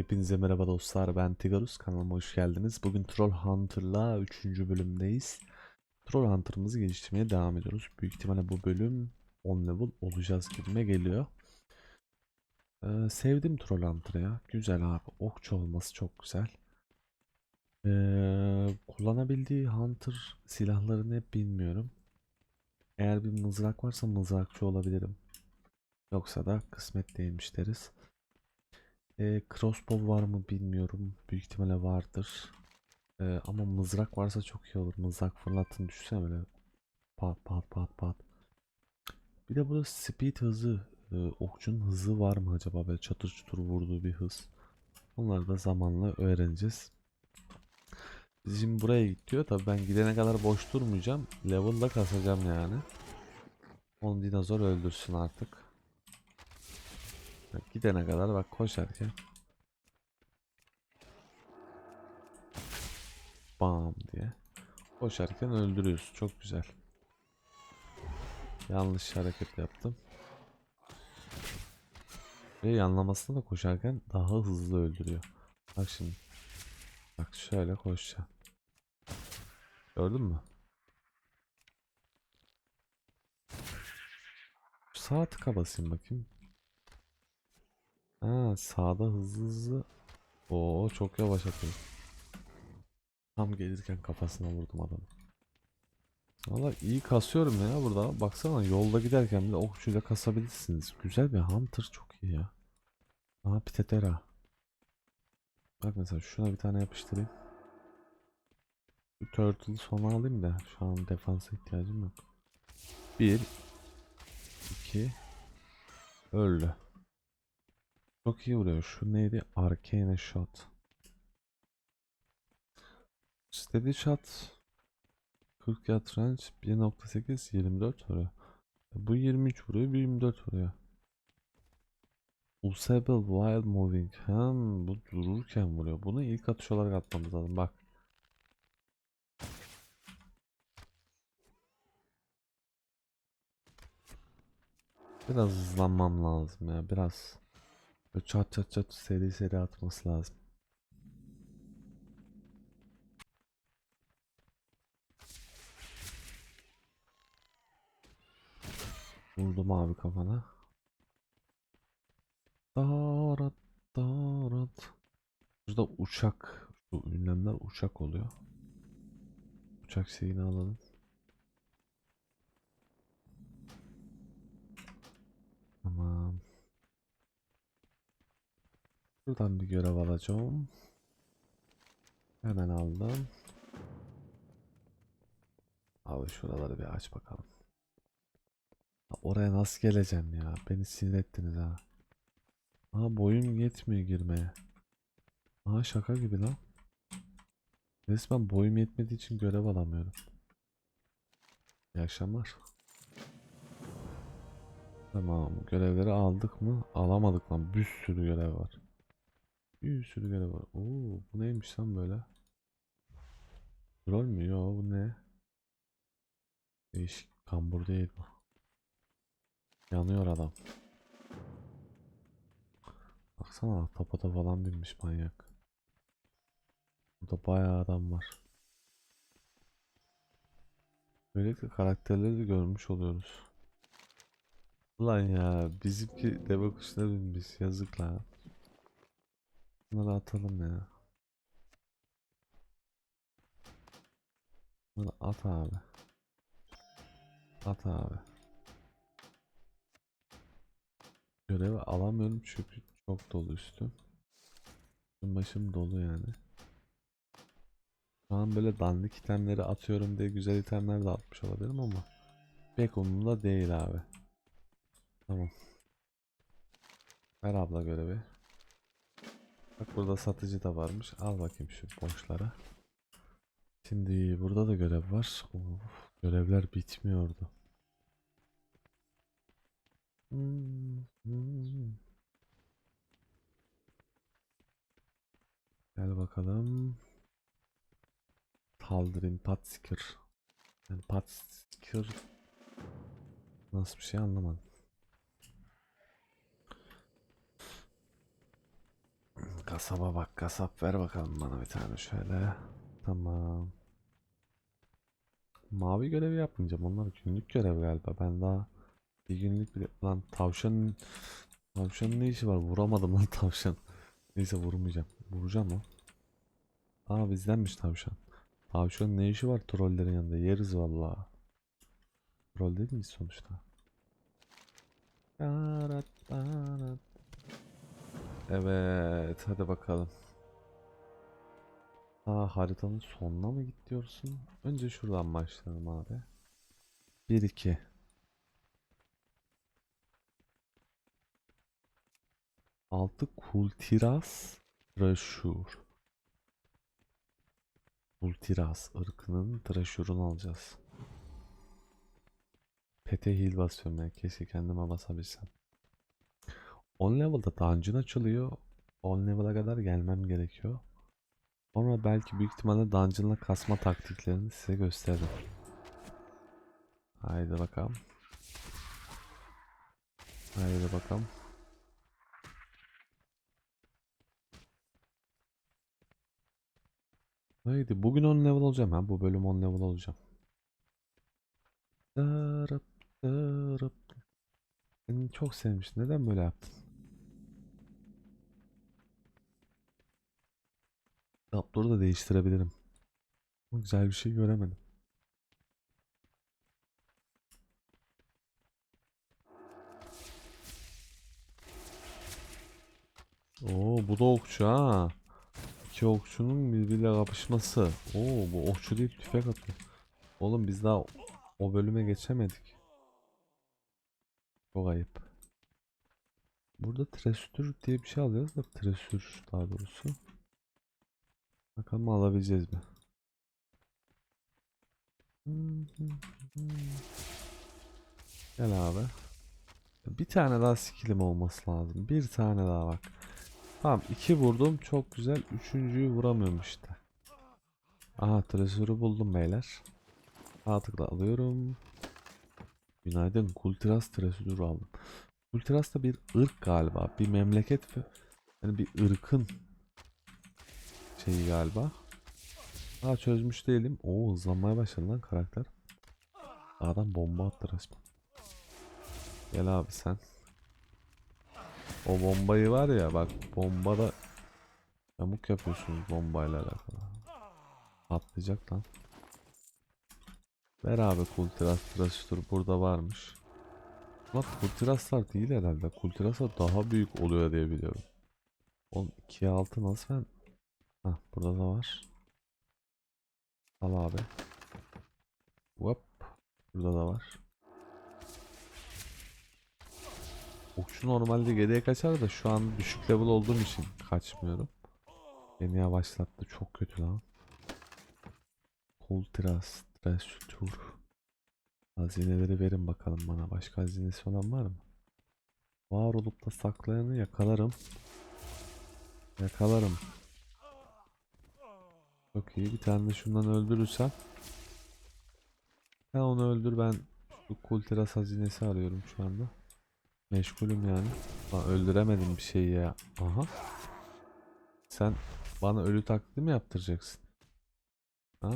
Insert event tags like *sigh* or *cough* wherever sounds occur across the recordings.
Hepinize merhaba dostlar ben Tigarus kanalıma hoş geldiniz. Bugün Troll Hunter'la 3. bölümdeyiz. Troll Hunter'ımızı geliştirmeye devam ediyoruz. Büyük ihtimalle bu bölüm 10 level olacağız gibime geliyor. Ee, sevdim Troll Hunter'ı. Güzel abi. Okçu olması çok güzel. Ee, kullanabildiği Hunter silahlarını hep bilmiyorum. Eğer bir mızrak varsa mızrakçı olabilirim. Yoksa da kısmet değilmiş deriz. E, crossbow var mı bilmiyorum. Büyük ihtimalle vardır. E, ama mızrak varsa çok iyi olur. Mızrak fırlatın düşsene böyle. Pat pat pat pat. Bir de burada speed hızı. E, okçunun hızı var mı acaba? Böyle çatır çutur vurduğu bir hız. Onları da zamanla öğreneceğiz. Biz şimdi buraya gidiyor. Tabii ben gidene kadar boş durmayacağım. Level'da kasacağım yani. Onu dinozor öldürsün artık. Bak Gidene kadar bak koşarken bam diye koşarken öldürüyoruz. Çok güzel. Yanlış hareket yaptım. Ve yanlamasını da koşarken daha hızlı öldürüyor. Bak şimdi. Bak şöyle koşacağım. Gördün mü? Sağ tıka basayım bakayım. Ha sağda hızlı hızlı. Oo çok yavaş atıyor. Tam gelirken kafasına vurdum adamı. Valla iyi kasıyorum ya burada. Baksana yolda giderken bile okçuyla kasabilirsiniz. Güzel bir hunter çok iyi ya. Aha Pitetera. Bak mesela şuna bir tane yapıştırayım. Bu turtle'ı sona alayım da şu an defansa ihtiyacım yok. Bir, iki, öldü. Çok iyi vuruyor. Şu neydi? Arcane Shot. Steady Shot 40 yard range 1.8 24 vuruyor. Bu 23 vuruyor, bu 24 vuruyor. Usable Wild Moving. Hem bu dururken vuruyor. Bunu ilk atış olarak atmamız lazım. Bak. Biraz hızlanmam lazım ya. Biraz. Böyle çat çat çat seri seri atması lazım. Vurdum abi kafana. Darat darat. Burada uçak. Şu ünlemler uçak oluyor. Uçak şeyini alalım. Şuradan bir görev alacağım. Hemen aldım. Abi şuraları bir aç bakalım. Ha, Oraya nasıl geleceğim ya? Beni sinir ettiniz ha. Aha boyum yetmiyor girmeye. Aha şaka gibi lan. Resmen boyum yetmediği için görev alamıyorum. İyi akşamlar. Tamam görevleri aldık mı? Alamadık lan. Bir sürü görev var. Bir sürü görev var. Oo, bu neymiş lan böyle? Troll mü? Yo bu ne? Değişik. Kambur değil bu. Yanıyor adam. Baksana tapata falan binmiş manyak. Burada bayağı adam var. Böylelikle karakterleri de görmüş oluyoruz. Ulan ya bizimki deve kuşuna binmiş yazık lan. Bunları atalım ya. Bunları at abi. At abi. Görevi alamıyorum çünkü çok dolu. Üstüm Başım dolu yani. Şu an böyle dandik itemleri atıyorum diye güzel itemler de atmış olabilirim ama pek umurumda değil abi. Tamam. Ver abla görevi. Bak burada satıcı da varmış. Al bakayım şu boşlara. Şimdi burada da görev var. Of, görevler bitmiyordu. Gel bakalım. Taldirin Patsikir. Yani Patsikir nasıl bir şey anlamadım. Kasaba bak kasap ver bakalım bana bir tane şöyle. Tamam. Mavi görevi yapmayacağım. Onlar günlük görev galiba. Ben daha bir günlük bile... Lan tavşan... Tavşanın ne işi var? Vuramadım lan tavşan. Neyse vurmayacağım. Vuracağım lan. Aa bizdenmiş tavşan. Tavşanın ne işi var trollerin yanında? Yeriz vallahi. Troll değil miyiz sonuçta? Evet, hadi bakalım. Aa, haritanın sonuna mı git diyorsun? Önce şuradan başlayalım abi. 1 2 6 Kultiras Treasure. Kultiras ırkının treasure'unu alacağız. Pete heal basıyorum ya. Keşke kendime basabilsem. 10 level'da dungeon açılıyor. 10 level'a kadar gelmem gerekiyor. Sonra belki büyük ihtimalle dungeon'la kasma taktiklerini size gösteririm. Haydi bakalım. Haydi bakalım. Haydi bugün 10 level olacağım ha. Bu bölüm 10 level olacağım. Dırıp dırıp. Beni çok sevmiş. Neden böyle yaptın? Raptor'u da değiştirebilirim. Ama güzel bir şey göremedim. Oo bu da okçu ha. İki okçunun birbiriyle kapışması. Oo bu okçu değil tüfek atıyor. Oğlum biz daha o bölüme geçemedik. Çok ayıp. Burada tresür diye bir şey alacağız da tresür daha doğrusu. Bakalım alabileceğiz mi? Gel abi. Bir tane daha skillim olması lazım. Bir tane daha bak. Tamam iki vurdum çok güzel. Üçüncüyü vuramıyorum işte. Aha tresörü buldum beyler. Sağ alıyorum. Günaydın. Kultiras tresörü aldım. Kultiras da bir ırk galiba. Bir memleket yani bir ırkın şeyi galiba. Daha çözmüş değilim. Oo hızlanmaya başladı lan karakter. Adam bomba attı resmen. Gel abi sen. O bombayı var ya bak bombada yamuk yapıyorsunuz bombayla alakalı. Patlayacak lan. Ver abi kultiras trasütür burada varmış. Bak kultiraslar değil herhalde. Kultiraslar daha büyük oluyor diye biliyorum. Oğlum 2'ye 6 nasıl ben? Hah burada da var. Al abi. Hop. Burada da var. Okçu normalde geriye kaçar da şu an düşük level olduğum için kaçmıyorum. Beni yavaşlattı çok kötü lan. Kultiras, Trestur. Hazineleri verin bakalım bana. Başka hazinesi olan var mı? Var olup da saklayanı yakalarım. Yakalarım. Çok iyi. Bir tane de şundan öldürürsem. Sen onu öldür ben şu Kultiras hazinesi arıyorum şu anda. Meşgulüm yani. Lan öldüremedim bir şeyi ya. Aha. Sen bana ölü taklidi mi yaptıracaksın? Ha?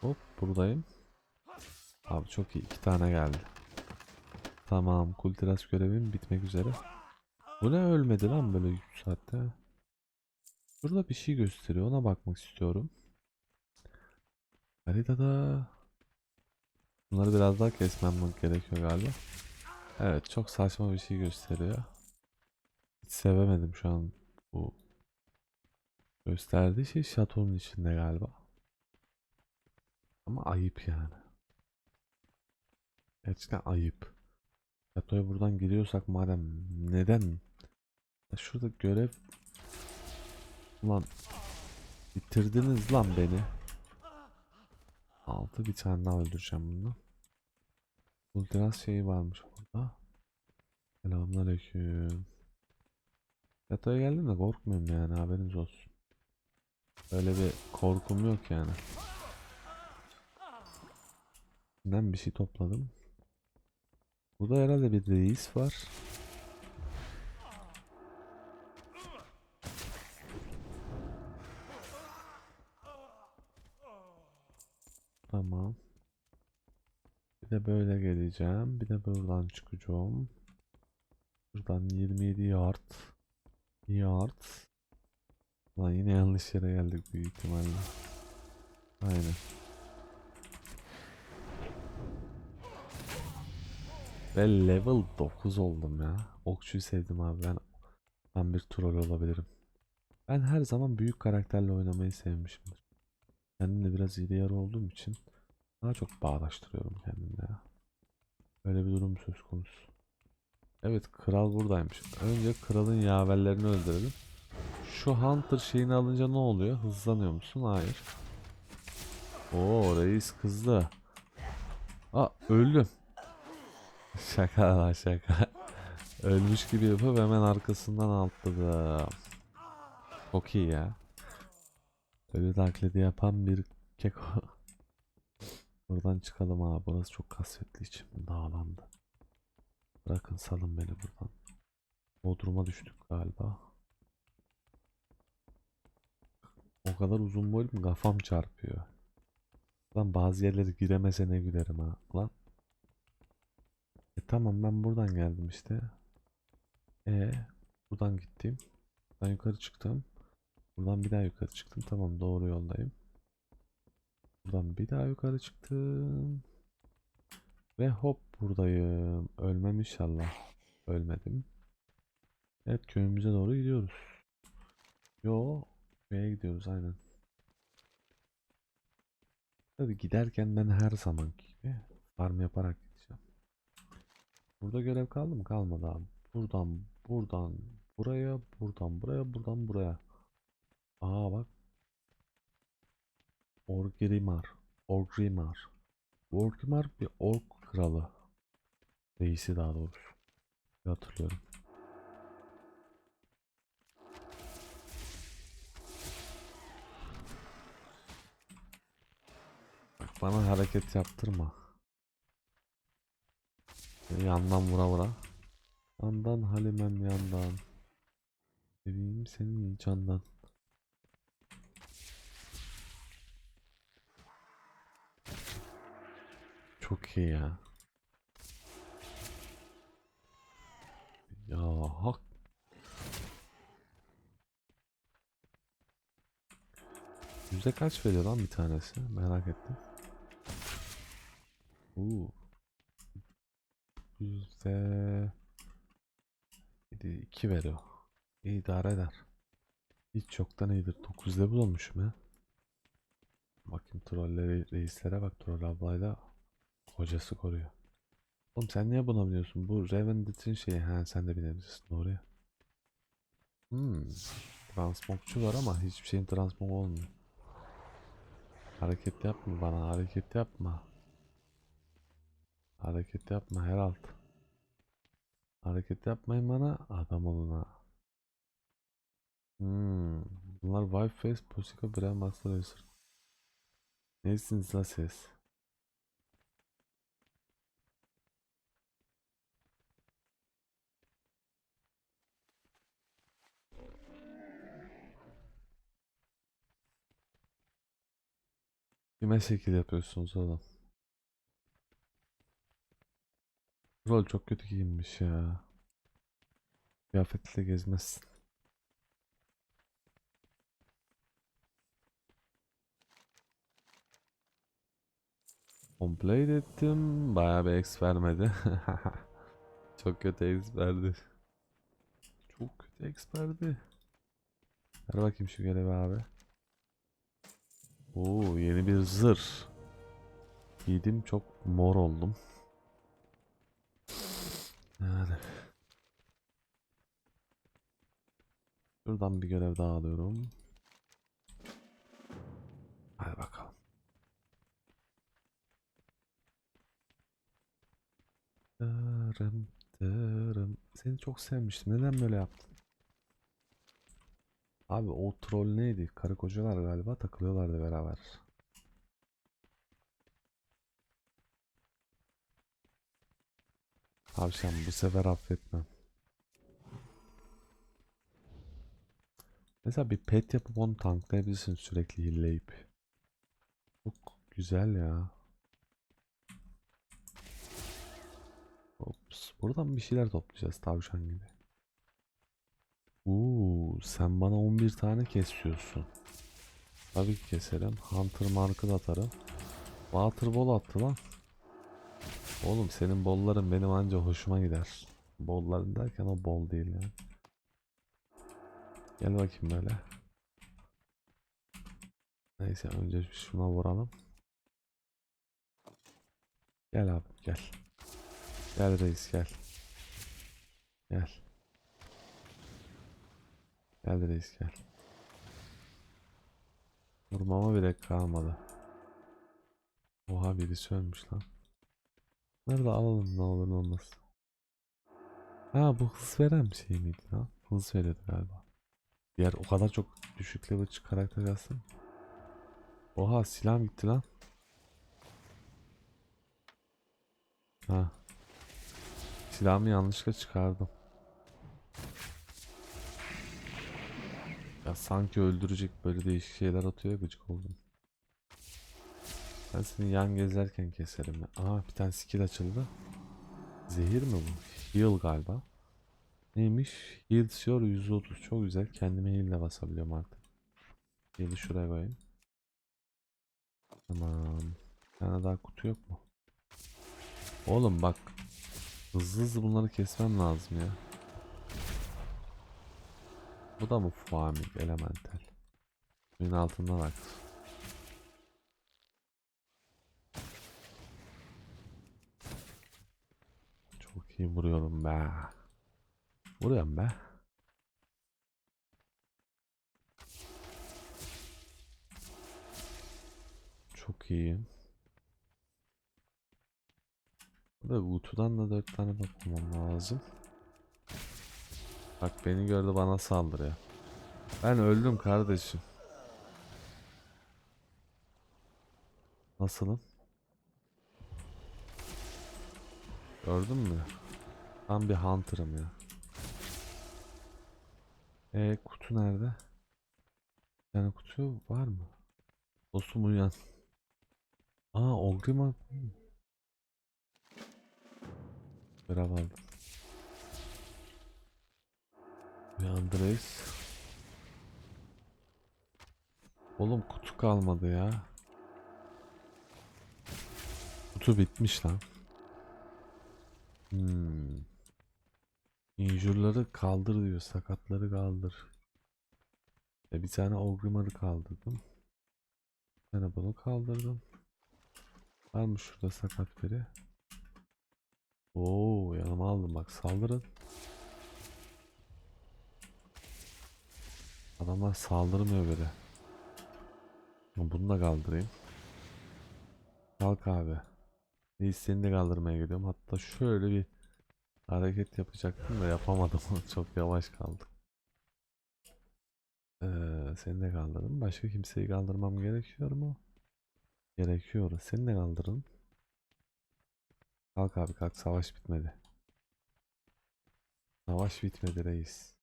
Hop buradayım. Abi çok iyi. iki tane geldi. Tamam. Kultiras görevim bitmek üzere. Bu ne ölmedi lan böyle 3 saatte? Burada bir şey gösteriyor. Ona bakmak istiyorum. Haritada Bunları biraz daha kesmem gerekiyor galiba. Evet çok saçma bir şey gösteriyor. Hiç sevemedim şu an bu gösterdiği şey şatonun içinde galiba. Ama ayıp yani. Gerçekten ayıp. Şatoya buradan giriyorsak madem neden? Şurada görev Ulan bitirdiniz lan beni. Altı bir tane daha öldüreceğim bunu. Ultras şeyi varmış burada. Selamünaleyküm. Yatağa geldim de korkmuyorum yani haberiniz olsun. Öyle bir korkum yok yani. Ben bir şey topladım. Burada herhalde bir reis var. Tamam. Bir de böyle geleceğim. Bir de buradan çıkacağım. Buradan 27 yard. Yard. Lan yine yanlış yere geldik büyük ihtimalle. Aynen. Ve level 9 oldum ya. Okçuyu sevdim abi ben. Ben bir troll olabilirim. Ben her zaman büyük karakterle oynamayı sevmişimdir. Kendim de biraz iri yarı olduğum için daha çok bağdaştırıyorum kendimle. Böyle bir durum söz konusu. Evet kral buradaymış. Önce kralın yaverlerini öldürelim. Şu hunter şeyini alınca ne oluyor? Hızlanıyor musun? Hayır. Oo reis kızdı. Aa öldüm. *laughs* Şaka lan şaka. Ölmüş gibi yapıp hemen arkasından atladım. Çok iyi ya. Ölü taklidi yapan bir keko. *laughs* Buradan çıkalım abi. Burası çok kasvetli içim dağlandı. Bırakın salın beni buradan. Bodrum'a düştük galiba. O kadar uzun boylum kafam çarpıyor. Lan bazı yerleri giremese ne gülerim ha. Lan. E tamam ben buradan geldim işte. E buradan gittim. Buradan yukarı çıktım. Buradan bir daha yukarı çıktım. Tamam doğru yoldayım. Buradan bir daha yukarı çıktım. Ve hop buradayım. Ölmem inşallah. Ölmedim. Evet köyümüze doğru gidiyoruz. Yo köye gidiyoruz aynen. Tabi giderken ben her zamanki gibi farm yaparak gideceğim. Burada görev kaldı mı? Kalmadı abi. Buradan buradan buraya buradan buraya buradan buraya. Aa bak. Orgrimmar. Orgrimmar. Orgrimmar bir ork kralı. Reisi daha doğrusu. Bir Hatırlıyorum. Bak bana hareket yaptırma. Yandan vura vura. Yandan Halimem yandan. Seveyim senin candan. Çok iyi ya. Ya hak. Yüzde kaç veriyor lan bir tanesi? Merak ettim. Uuu. Yüzde... iki veriyor. İyi eder. Hiç çoktan iyidir. 9 level olmuşum ya. Bakayım trolleri, reislere bak. Troll ablayla kocası koruyor. Oğlum sen niye buna biniyorsun? Bu Revendit'in şeyi. Ha sen de binebilirsin. Doğru ya. Hmm. Transmogçu var ama hiçbir şeyin transmog olmuyor. Hareket yapma bana. Hareket yapma. Hareket yapma Herald. Hareket yapmayın bana. Adam olun ha. Hmm. Bunlar Wi-Fi, Posika, Brain Master Racer. Nesiniz la siz? Kime şekil yapıyorsunuz oğlum? Rol çok kötü giyinmiş ya. Kıyafetle gezmezsin. Complete ettim. Bayağı bir X vermedi. *laughs* Çok kötü X verdi. Çok kötü X verdi. Ver bakayım şu görevi abi. Oo yeni bir zırh. Giydim çok mor oldum. Yani. Şuradan bir görev daha alıyorum. Hadi bakalım. Tırım tırım. Seni çok sevmiştim. Neden böyle yaptın? Abi o troll neydi? Karı kocalar galiba takılıyorlardı beraber. Tavşan bu sefer affetmem. Mesela bir pet yapıp onu tanklayabilirsin sürekli hilleyip. Çok Güzel ya. Ops. Buradan bir şeyler toplayacağız tavşan gibi. Uuu sen bana 11 tane kesiyorsun. Tabii ki keserim. Hunter markı da atarım. Water ball attı lan. Oğlum senin bolların benim anca hoşuma gider. Bolların derken o bol değil ya. Gel bakayım böyle. Neyse önce şuna vuralım. Gel abi gel. Gel reis gel. Gel. Gel reis gel. Vurmama bile kalmadı. Oha birisi ölmüş lan. Nerede alalım ne olur ne olmaz. Ha bu hız veren bir şey miydi lan? Hız veriyordu galiba. Diğer o kadar çok düşük level karakter yazsın. Oha silahım gitti lan. Ha. Silahımı yanlışlıkla çıkardım. Ya sanki öldürecek böyle değişik şeyler atıyor gıcık oldum. Ben seni yan gezerken keserim ya. Aa bir tane skill açıldı. Zehir mi bu? Heal galiba. Neymiş? Heal your 130 çok güzel. Kendime heal ile basabiliyorum artık. Heal'i şuraya koyayım. Tamam. Bir tane daha kutu yok mu? Oğlum bak. Hızlı hızlı bunları kesmem lazım ya. Bu da mı farming elemental? Suyun altında bak. Çok iyi vuruyorum be. Vuruyorum be. Çok iyi. Burada Utu'dan da 4 tane bakmam lazım. Bak beni gördü bana saldırıyor. Ben öldüm kardeşim. Nasılım? Gördün mü? Ben bir hunter'ım ya. E kutu nerede? Tane kutu var mı? Dostum uyan. Aa Ogrima. Görev aldım. Uyandı reis. Oğlum kutu kalmadı ya. Kutu bitmiş lan. Hmm. Injure'ları kaldır diyor. Sakatları kaldır. E bir tane Ogrimar'ı kaldırdım. Bir tane bunu kaldırdım. Var mı şurada sakat biri? Oo yanıma aldım bak saldırın. Adamlar saldırmıyor böyle. Bunu da kaldırayım. Kalk abi. Reis de kaldırmaya geliyorum. Hatta şöyle bir hareket yapacaktım da yapamadım. *laughs* Çok yavaş kaldık. Ee, seni de kaldırdım. Başka kimseyi kaldırmam gerekiyor mu? Gerekiyor. Seni de kaldırın. Kalk abi kalk. Savaş bitmedi. Savaş bitmedi reis.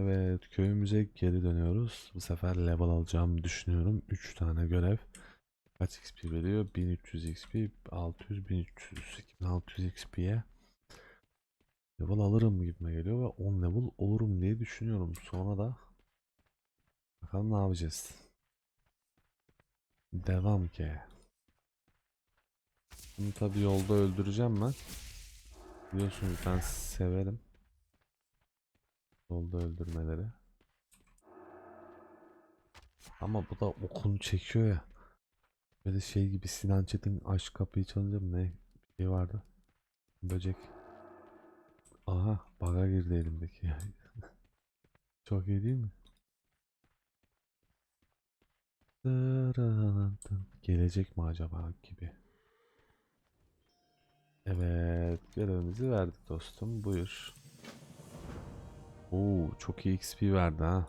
Evet köyümüze geri dönüyoruz. Bu sefer level alacağımı düşünüyorum. 3 tane görev. Kaç XP veriyor? 1300 XP, 600, 1300, 2600 XP'ye level alırım gibime geliyor ve 10 level olurum diye düşünüyorum. Sonra da bakalım ne yapacağız. Devam ki. Bunu tabi yolda öldüreceğim ben. Biliyorsunuz ben severim. Yolda öldürmeleri. Ama bu da okunu çekiyor ya. Böyle şey gibi Sinan Çetin aşk kapıyı çalınca mı ne bir şey vardı. Böcek. Aha baga girdi elimdeki. *laughs* Çok iyi değil mi? Gelecek mi acaba gibi. Evet görevimizi verdik dostum buyur. Oo çok iyi XP verdi ha.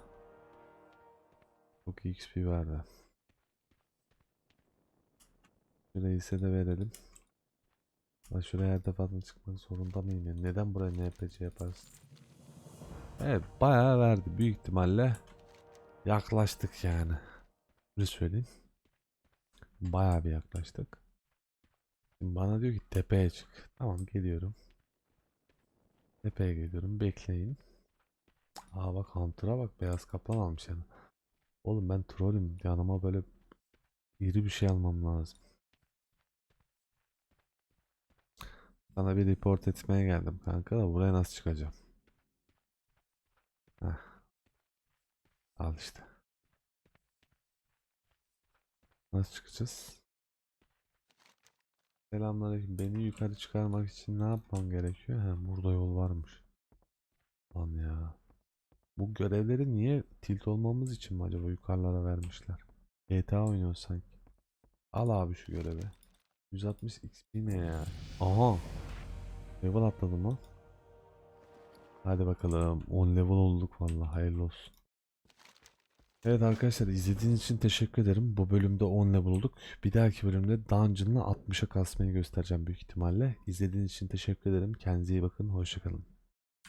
Çok iyi XP verdi. Reis'e de verelim. Ben şuraya her defasında çıkmak zorunda mıyım ya? Neden buraya NPC yaparsın? Evet bayağı verdi. Büyük ihtimalle yaklaştık yani. Bir söyleyeyim. Bayağı bir yaklaştık. Şimdi bana diyor ki tepeye çık. Tamam geliyorum. Tepeye geliyorum. Bekleyin. Aa bak Hunter'a bak beyaz kaplan almış yani. Oğlum ben trollüm. Yanıma böyle iri bir şey almam lazım. Sana bir report etmeye geldim kanka da buraya nasıl çıkacağım? Heh. Al işte. Nasıl çıkacağız? Selamünaleyküm. Beni yukarı çıkarmak için ne yapmam gerekiyor? He, burada yol varmış. Lan ya. Bu görevleri niye tilt olmamız için mi acaba yukarılara vermişler? GTA oynuyor sanki. Al abi şu görevi. 160 XP ne ya? Aha. Level atladım lan. Hadi bakalım. 10 level olduk vallahi hayırlı olsun. Evet arkadaşlar izlediğiniz için teşekkür ederim. Bu bölümde 10 level olduk. Bir dahaki bölümde Dungeon'la 60'a kasmayı göstereceğim büyük ihtimalle. İzlediğiniz için teşekkür ederim. Kendinize iyi bakın. Hoşçakalın.